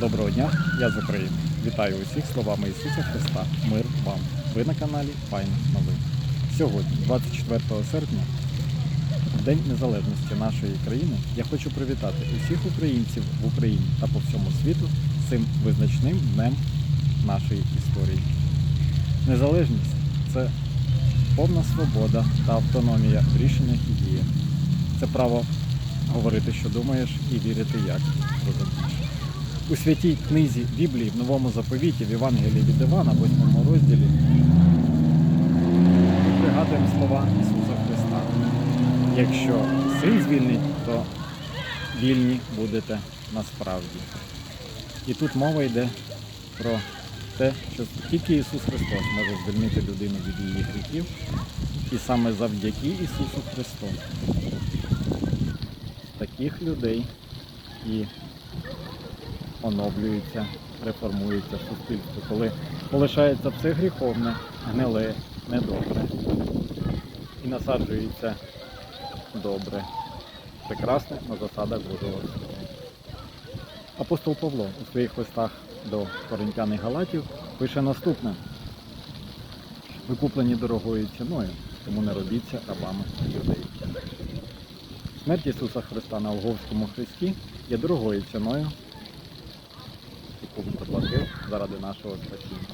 Доброго дня, я з України. Вітаю усіх словами Ісуса Христа. Мир вам. Ви на каналі Файна Новин. Сьогодні, 24 серпня, в День Незалежності нашої країни, я хочу привітати усіх українців в Україні та по всьому світу цим визначним днем нашої історії. Незалежність це повна свобода та автономія в рішеннях і діях. Це право говорити, що думаєш, і вірити, як розумієш. У святій книзі Біблії в Новому заповіті в Євангелії від Івана, 8 розділі, ми пригадуємо слова Ісуса Христа. Якщо син звільнить, то вільні будете насправді. І тут мова йде про те, що тільки Ісус Христос може звільнити людину від її гріхів, і саме завдяки Ісусу Христу таких людей і оновлюється, реформується суспільство, коли полишається все гріховне, гниле, недобре і насаджується добре, прекрасне на засадах Божого Слова. Апостол Павло у своїх листах до коринтян і галатів пише наступне. Ви куплені дорогою ціною, тому не робіться рабами людей. Смерть Ісуса Христа на Голговському хресті є дорогою ціною, яку заплатив заради нашого спасіння.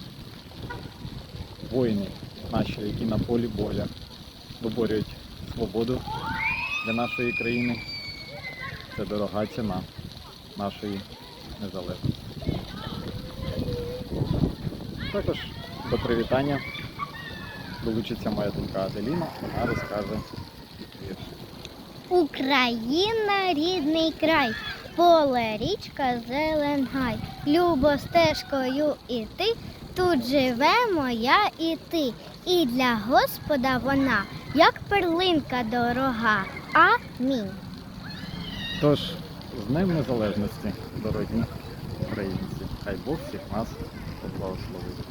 Воїни наші, які на полі боля виборюють свободу для нашої країни, це дорога ціна нашої незалежності. Також до привітання долучиться моя донька Аделіна, вона розкаже вірш. Україна рідний край, поле, річка, зелен гай. Любо стежкою іти, тут живе моя і ти. І для Господа вона, як перлинка дорога. Амінь. Тож, з Днем Незалежності, дорогі українці, хай Бог всіх нас благословить.